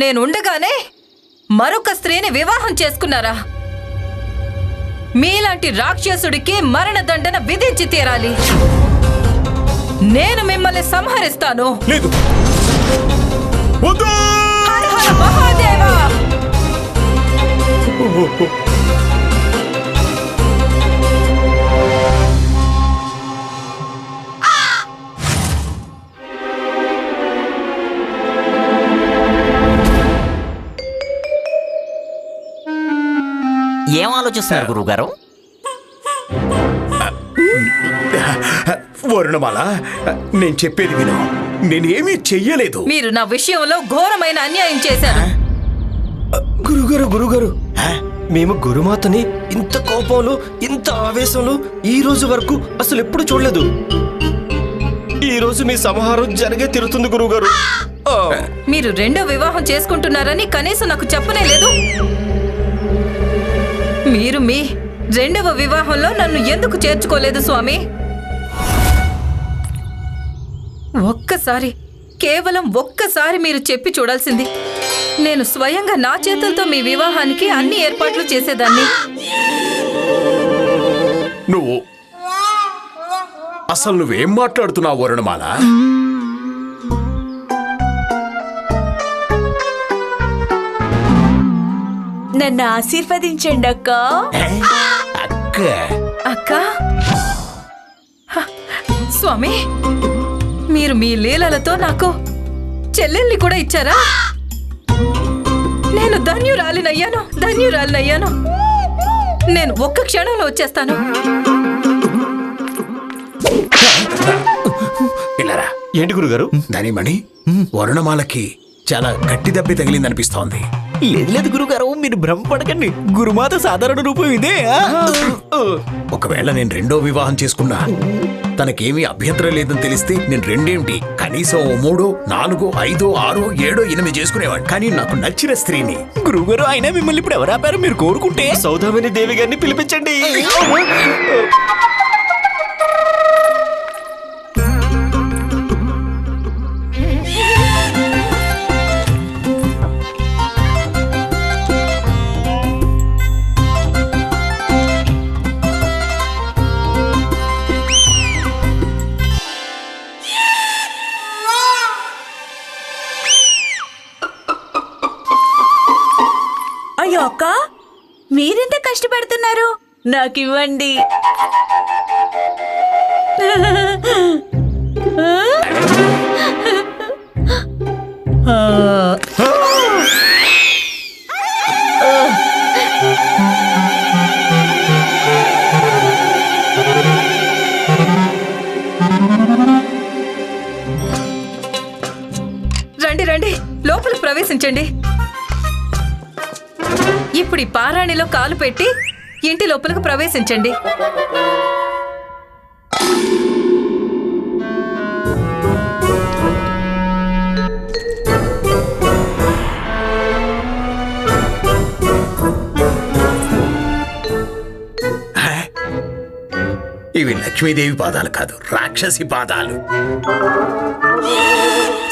నేను ఉండగానే మరొక స్త్రీని వివాహం చేసుకున్నారా? మీలాంటి రాక్షసుడికి మరణదండన విధించి తీరాలి. నేను మిమ్మల్ని సంహరిస్తాను. లేదు. వద్దు! హర హర మహాదేవా! ఏం ఆలోచిస్తున్నారు గురువుగారు? వరుణమాల నేను చెప్పేది విను. నేనేమీ చెయ్యలేదు. మీరు నా విషయంలో ఘోరమైన అన్యాయం చేశారు. గురుగారు గురుగారు మేము గురుమాతని ఇంత కోపంలో ఇంత ఆవేశంలో ఈ రోజు వరకు అసలు ఎప్పుడు చూడలేదు. ఈ రోజు మీ సంహారం జరిగే తిరుగుతుంది గురుగారు. ఆ, మీరు రెండో వివాహం చేసుకుంటున్నారని కనీసం నాకు చెప్పనే లేదు. మీరు మీ రెండవ వివాహంలో నన్ను ఎందుకు చేర్చుకోలేదు స్వామి? ఒక్కసారి కేవలం ఒక్కసారి మీరు చెప్పి చూడాల్సింది. నేను స్వయంగా నా చేతులతో మీ వివాహానికి అన్ని ఏర్పాట్లు చేసేదాన్ని. నువ్వు అసలు నువ్వేం మాట్లాడుతున్నావు వరుణమాల నన్ను ఆశీర్వదించండి అక్క. అక్క? అక్క హ, స్వామి మీరు మీ లీలలతో నాకు చెల్లెల్ని కూడా ఇచ్చారా? నేను ధన్యురాలినయ్యాను ధన్యురాలినయ్యాను. నేను ఒక్క క్షణంలో వచ్చేస్తాను. ఏంటి గురుగారు? ధనిమణి వరుణమాలకి చాలా గట్టి దెబ్బ తగిలిందనిపిస్తోంది. లేదు లేదు గురుగారు మీరు భ్రమపడకండి. గురుమాత సాధారణ రూపం ఇదే ఆ? ఒకవేళ నేను రెండో వివాహం చేసుకున్నా తనకేమీ అభ్యంతరం లేదని తెలిస్తే నేను రెండేమిటి? కనీసం ఓ మూడు నాలుగు ఐదు ఆరు ఏడో ఎనిమిది చేసుకునేవాడు. కానీ నాకు నచ్చిన స్త్రీని. గురువుగారు అయినా మిమ్మల్ని ఇప్పుడు ఎవరు ఆపారు? మీరు కోరుకుంటే. సౌదామిని దేవి గారిని పిలిపించండి. నాకు ఇవ్వండి రండి రండి. లోపలికి ప్రవేశించండి. ఇప్పుడు ఈ పారాణిలో కాలు పెట్టి ఇంటి లోపలికి ప్రవేశించండి. ఇవి లక్ష్మీదేవి పాదాలు కాదు రాక్షసి పాదాలు.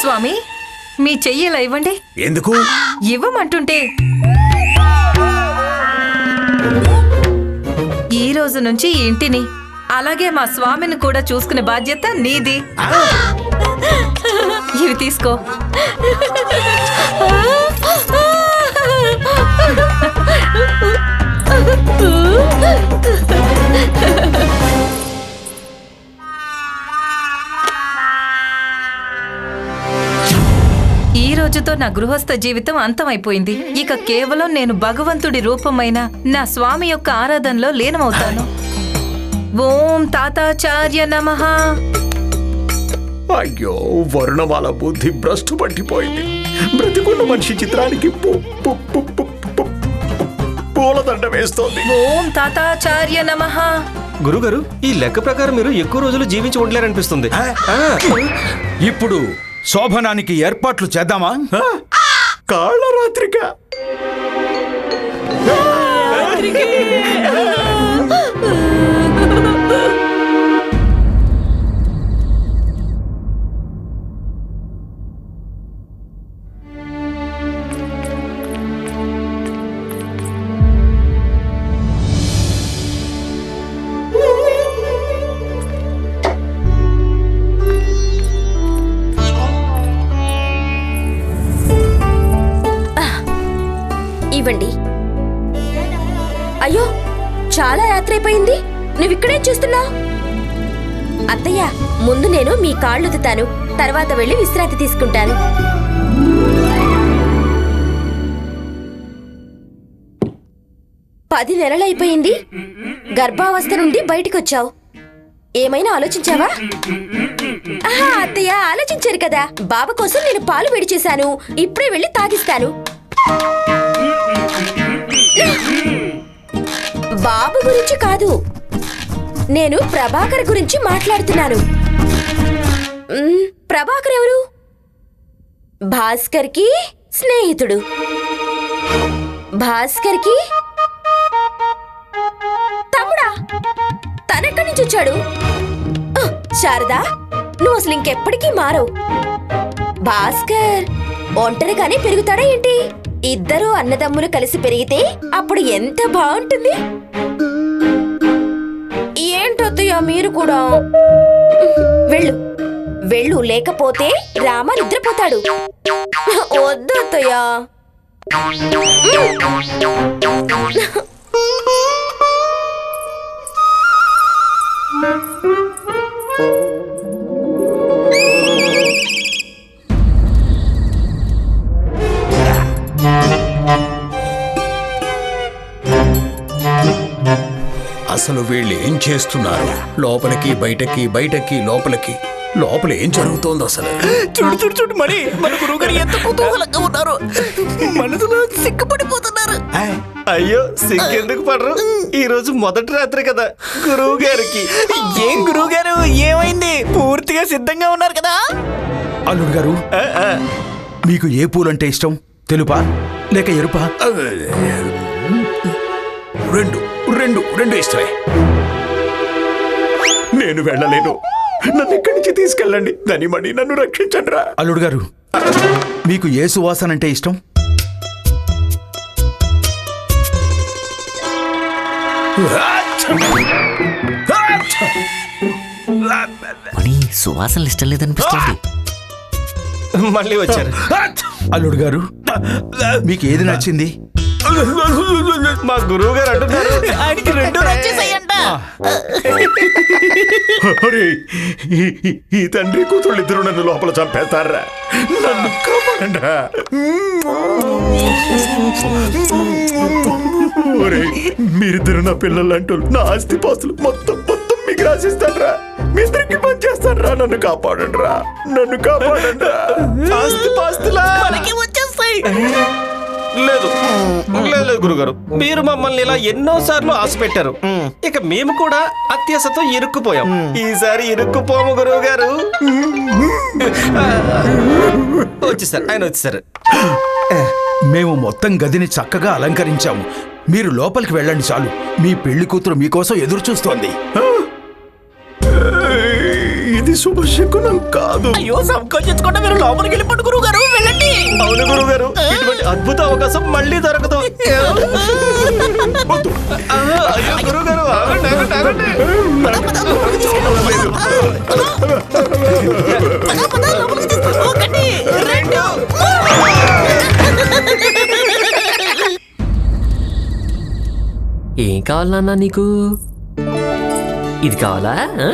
స్వామి మీ చెయ్యి ఇలా ఇవ్వండి? ఎందుకు? ఇవ్వమంటుంటే. రోజు నుంచి ఈ ఇంటిని అలాగే మా స్వామిని కూడా చూసుకునే బాధ్యత నీది. ఇవి తీసుకో. ఈ రోజుతో నా గృహస్థ జీవితం అంతమైపోయింది. ఇక కేవలం నేను భగవంతుడి రూపమైన నా స్వామి యొక్క ఆరాధనలో లీనమవుతాను. ఓం తాతాచార్య నమః. అయ్యో వరుణమాల బుద్ధి భ్రష్టు పట్టిపోయింది బ్రతికున్న మనిషి చిత్రానికి పూలదండ వేస్తోంది. ఓం తాతాచార్య నమః. గురుగారు ఈ లెక్క ప్రకారం మీరు ఎక్కువ రోజులు జీవించి ఉండలేరనిపిస్తుంది. ఇప్పుడు శోభనానికి ఏర్పాట్లు చేద్దామా? కాళ్ళరాత్రిక ఇవ్వండి అయిపోయింది చూస్తున్నా ఇక్కడేం చూస్తున్నావు? అత్తయ్య ముందు నేను మీ కాళ్ళు ఉతుతాను. తర్వాత వెళ్ళి విశ్రాంతి తీసుకుంటాను. పది నెలలైపోయింది. గర్భావస్థ నుండి బయటకొచ్చావు. ఏమైనా ఆలోచించావా? ఆహా, అత్తయ్య ఆలోచించారు కదా. బాబు కోసం నేను పాలు వేడి చేశాను. ఇప్పుడే వెళ్ళి తాగిస్తాను. బాబు గురించి కాదు. నేను ప్రభాకర్ గురించి మాట్లాడుతున్నాను. ప్రభాకర్ ఎవరు? భాస్కర్కి స్నేహితుడు. భాస్కర్కి తమ్ముడా? తనెక్కడి నుంచి వచ్చాడు? శారదా నువ్వు అసలు ఇంకెప్పటికీ మారవు. భాస్కర్ ఒంటరిగానే పెరుగుతాడా ఏంటి? ఇద్దరు అన్నదమ్ములు కలిసి పెరిగితే అప్పుడు ఎంత బాగుంటుంది? ఏంటత్తయ్య మీరు కూడా? వెళ్ళు. వెళ్ళు లేకపోతే రామ నిద్రపోతాడు. వద్దు you. అసలు వీళ్ళు ఏం చేస్తున్నారు? లోపలికి బయటకి బయటకి లోపలికి. లోపల ఏం జరుగుతోంది అసలు? చూడు చూడు చూడు మరి మన గురువు గారు ఎంత కుతూహలంగా ఉన్నారు. మనసులో సిగ్గుపడిపోతున్నారు. అయ్యో సిగ్గెందుకు పడరు? ఈ రోజు మొదటి రాత్రి కదా గురువు గారికి. ఏం గురువు గారు ఏమైంది? పూర్తిగా సిద్ధంగా ఉన్నారు కదా? అల్లుడు గారు మీకు ఏ పూలంటే ఇష్టం? తెలుపా? లేక ఎరుపా. రెండు. రెండు రెండు ఇష్టమే. నేను వెళ్ళలేను. నన్ను ఇక్కడి నుంచి తీసుకెళ్ళండి. ధనిమణి నన్ను రక్షించండి రా అల్లుడు గారు మీకు ఏ సువాసన అంటే ఇష్టం? మణి సువాసనలు ఇష్టం లేదనిపిస్తుంది. మళ్ళీ వచ్చారు. అల్లుడు గారు మీకు ఏది నచ్చింది? మా గురువు గారు అంటున్నారు. ఆయనకి రెండు ఈ- తండ్రి కూతుళ్ళు ఇద్దరు నన్ను లోపల చంపేస్తారా? నన్ను. ఒరేయ్, మీరిద్దరు నా పిల్లలు అంటూ నా ఆస్తి పాస్తులు మొత్తం మొత్తం మీకు రాసిస్తాడ్రా. మీ ఇద్దరికి పని చేస్తాడ్రా నన్ను కాపాడండి రా నన్ను కాపాడండి ఆస్తి పాస్తులా వచ్చేస్తాయి. లేదు. లేదు లేదు గురుగారు. మీరు మమ్మల్ని ఇలా ఎన్నో సార్లు ఆశ పెట్టారు ఇక మేము కూడా అత్యాశతో ఇరుక్కుపోయాం. ఈసారి ఇరుక్కుపోము గురువు గారు వచ్చేసారు ఆయన వచ్చేసారు మేము మొత్తం గదిని చక్కగా అలంకరించాము. మీరు లోపలికి వెళ్ళండి చాలు. మీ పెళ్ళి కూతురు మీకోసం ఎదురు చూస్తోంది శుభశకునం కాదు. అయ్యో సంకోచించకుండా మీరు లోపలికి వెళ్ళిపోండి గురువు గారు వెళ్ళండి. అవును గురువు గారు ఇటువంటి అద్భుత అవకాశం మళ్ళీ దొరకదు. అయ్యో గురువు గారు ఆగండి ఆగండి. ఆగండి ఏం కావాలన్నా నీకు? ఇది కావాలా? ఆ,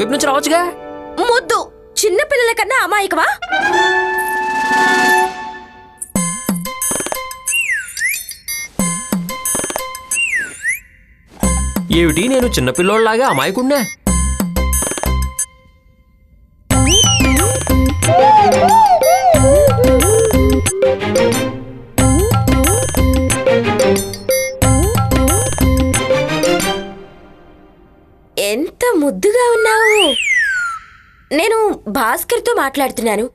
అటువైపు నుంచి రావచ్చుగా? ముద్దు! చిన్న పిల్లల కన్నా అమాయకమా? ఏమిటి నేను చిన్నపిల్లోళ్ళలాగా అమాయకుడినా మాట్లాడుతున్నాను.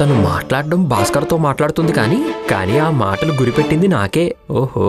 తను మాట్లాడడం భాస్కర్తో మాట్లాడుతుంది కానీ కానీ ఆ మాటలు గురిపెట్టింది నాకే. ఓహో.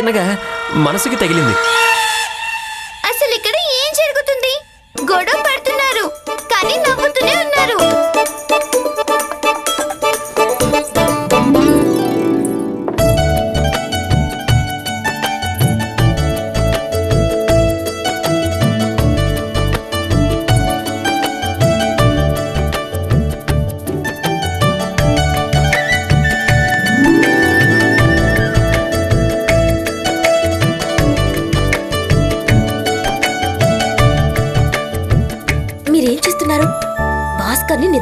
తినగా మనసుకి తగిలింది.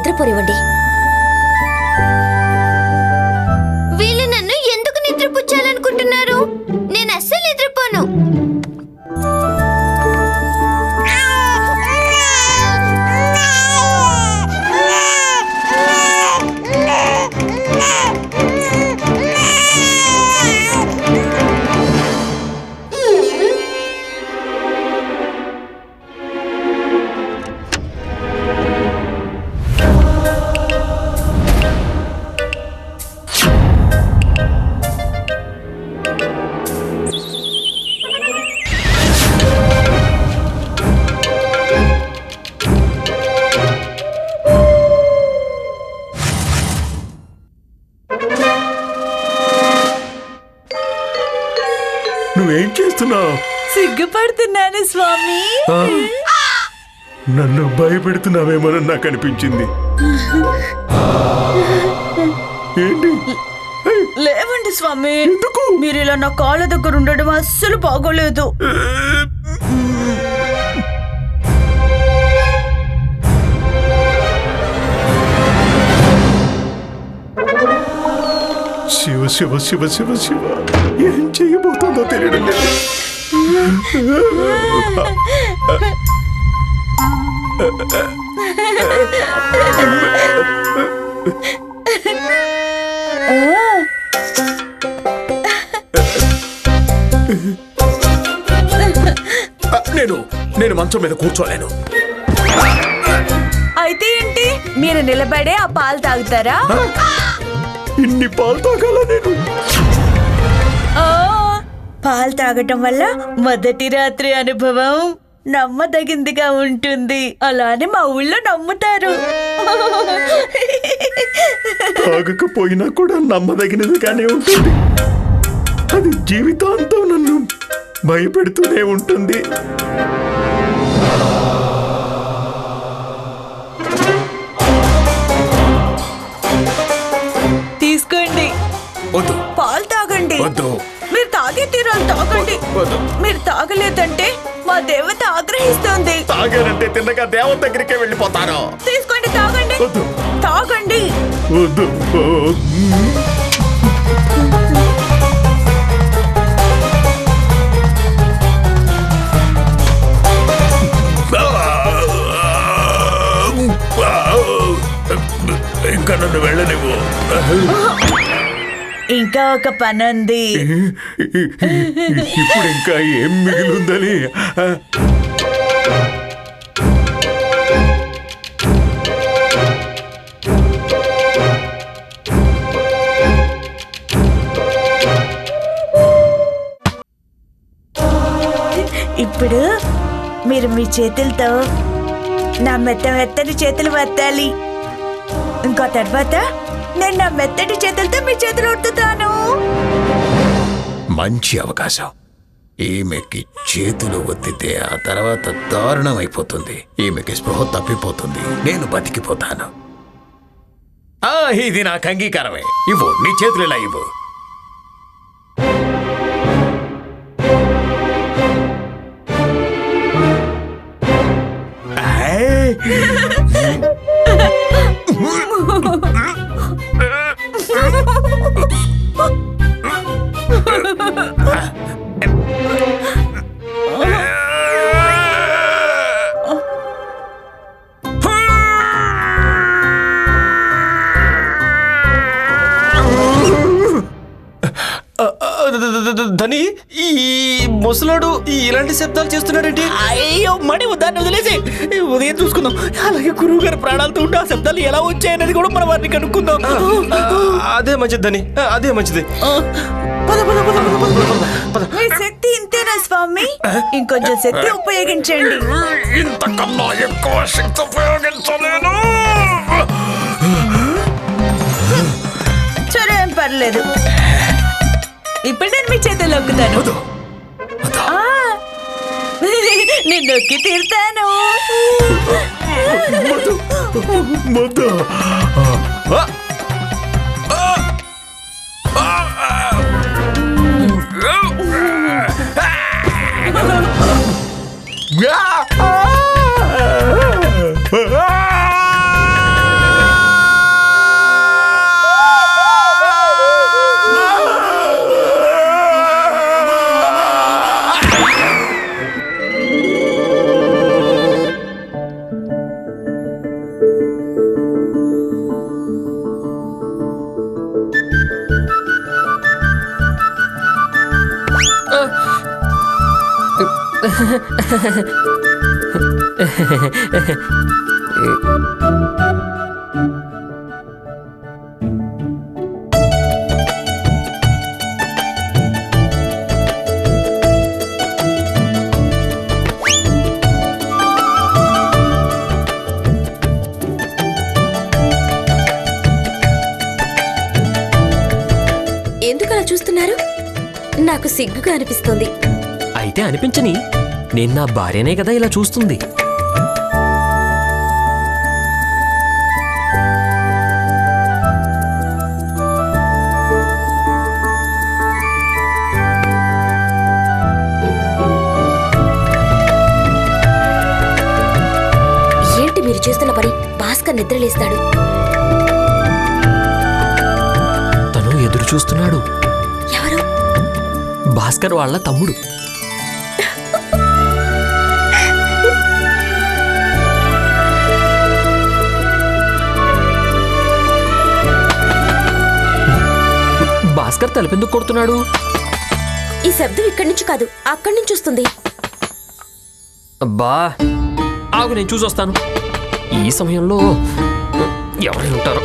నిద్రపోనివ్వండి భయపెడుతున్నావేమోనని నాకు అనిపించింది. ఏంటి? లేవండి స్వామి. మీరు ఇలా నా కాళ్ళ దగ్గర ఉండడం అస్సలు బాగోలేదు. శివ శివ శివ శివ శివ. ఏం చేయబోతుందో తెలియడం లేదు. నేను నేను మంచం మీద కూర్చోలేను. అయితే ఏంటి? మీరు నిలబడే ఆ పాలు తాగుతారా? ఇన్ని పాలు తాగాల నేను? పాలు తాగటం వల్ల మొదటి రాత్రి అనుభవం. నమ్మదగిందిగా ఉంటుంది. అలానే మా ఊళ్ళో నమ్ముతారు. తాగకపోయినా కూడా నమ్మదగినదిగానే ఉంటుంది. అది జీవితాంతం నన్ను భయపెడుతూనే ఉంటుంది. తీసుకోండి. వద్దు. పాలు తాగండి. వద్దు. తాగే తీరాలు తాగండి వద్దు మీరు తాగలేదంటే మా దేవత ఆగ్రహిస్తుంది. తాగానంటే తిన్నగా దేవత దగ్గరికే వెళ్ళిపోతాను తీసుకోండి తాగండి. తాగండి. ఇంకా నన్ను వెళ్ళనివ్వు. ఇంకా ఒక పని ఉంది ఇప్పుడు ఇంకా ఏం మిగిలిందని? ఇప్పుడు మీరు మీ చేతులతో నా మెత్త మెత్తటి చేతులు వత్తాలి. ఇంకా తర్వాత నేను నా మెత్తటి చేతులతో మీ చేతులు ఉడుతాను మంచి అవకాశం. ఈమెకి చేతులు ఒత్తితే ఆ తర్వాత దారుణం అయిపోతుంది ఈమెకి స్పృహ తప్పిపోతుంది. నేను బతికిపోతాను. ఆ ఇది నాకు అంగీకారమే. ఇవ్వు నీ చేతులు ఇలా ఇవ్వు. అలాగే గురువు గారి ప్రాణాలతో ఉంటే ఆ శబ్దాలు ఎలా వచ్చాయనేది కూడా మనం వారిని కనుక్కుందాం. అదే మంచిది ధని. ఆ, అదే మంచిది. పద పద పద పద పద పద పద. మీ శక్తి ఇంతేనా స్వామి? ఇంకొంచెం శక్తి ఉపయోగించండి. ఇంతకన్నా ఎక్కువ శక్తి ఉపయోగించలేను. సరే ఏం పర్లేదు. ఇప్పుడు నేను మీ చేతులు నొక్కుతాను ఆ, నేను నొక్కి తీరుతాను. ఎందుకు అలా చూస్తున్నారు? నాకు సిగ్గుగా అనిపిస్తుంది. అయితే అనిపించని నేను నా భార్యనే కదా ఇలా చూస్తుంది. నిద్రలేస్తాడు. తను ఎదురు చూస్తున్నాడు. ఎవరు? భాస్కర్ వాళ్ళ తమ్ముడు. భాస్కర్ తలుపెందుకు కొడుతున్నాడు? ఈ శబ్దం ఇక్కడి నుంచి కాదు అక్కడి నుంచి వస్తుంది. అబ్బా ఆగు నేను చూసొస్తాను. ఈ సమయంలో ఎవరైనా ఉంటారో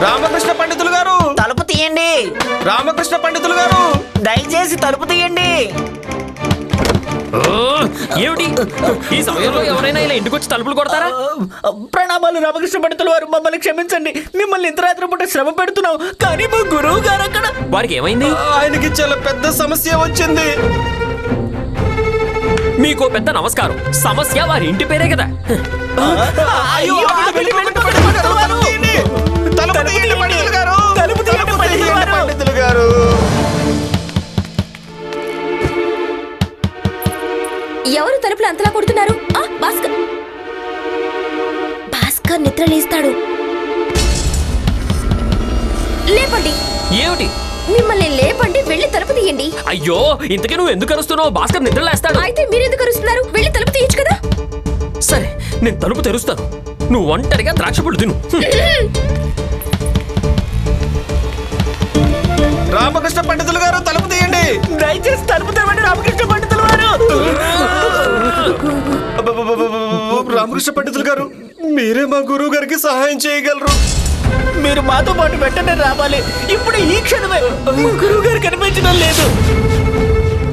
రామకృష్ణ పండితులు గారు! తలుపు తీయండి. రామకృష్ణ పండితులు గారు! దయచేసి తలుపు తీయండి. ఏమిటి? ఈ సమయంలో ఎవరైనా ఇలా ఇంటికి వచ్చి తలుపులు కొడతారా? ప్రణామాలు రామకృష్ణ పండితులు వారు మమ్మల్ని క్షమించండి. మిమ్మల్ని ఇంత రాత్రి పూట శ్రమ పెడుతున్నాం. కానీ మా గురువు గారు అక్కడ వారికి ఏమైంది? ఆయనకి చాలా పెద్ద సమస్య వచ్చింది. మీకు పెద్ద నమస్కారం. సమస్య వారి ఇంటి పేరే కదా. అయ్యో. తలుపు తీయండి పండితులు గారు? నిద్రలేస్తాడు లేపండి. ఏమిటి? మిమ్మల్ని లేపండి వెళ్ళి తలుపు తీయండి. అయ్యో ఇంతకీ నువ్వు ఎందుకు అరుస్తున్నావు? భాస్కర్ నిద్రలేస్తాడు అయితే మీరెందుకు అరుస్తున్నారు? వెళ్ళి తలుపు తీయచ్చు కదా. సరే నేను తలుపు తెరుస్తాను. నువ్వు ఒంటరిగా ద్రాక్ష పళ్ళు తిను. రామకృష్ణ పండితులు గారు తలుపు తీయండి. దయచేసి తలుపు తెరవండి రామకృష్ణ పండితులు అబ్బబ్బబ్బబ్బబ్బబ్బ, రామకృష్ణ పండితులు గారు మీరే మా గురువు గారికి సహాయం చేయగలరు. మీరు మాతో పాటు వెంటనే రావాలి. ఇప్పుడు ఈ క్షణమే మా గురువు గారు కనిపించడం లేదు.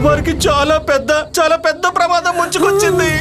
వారికి చాలా పెద్ద చాలా పెద్ద ప్రమాదం ముంచుకొచ్చింది.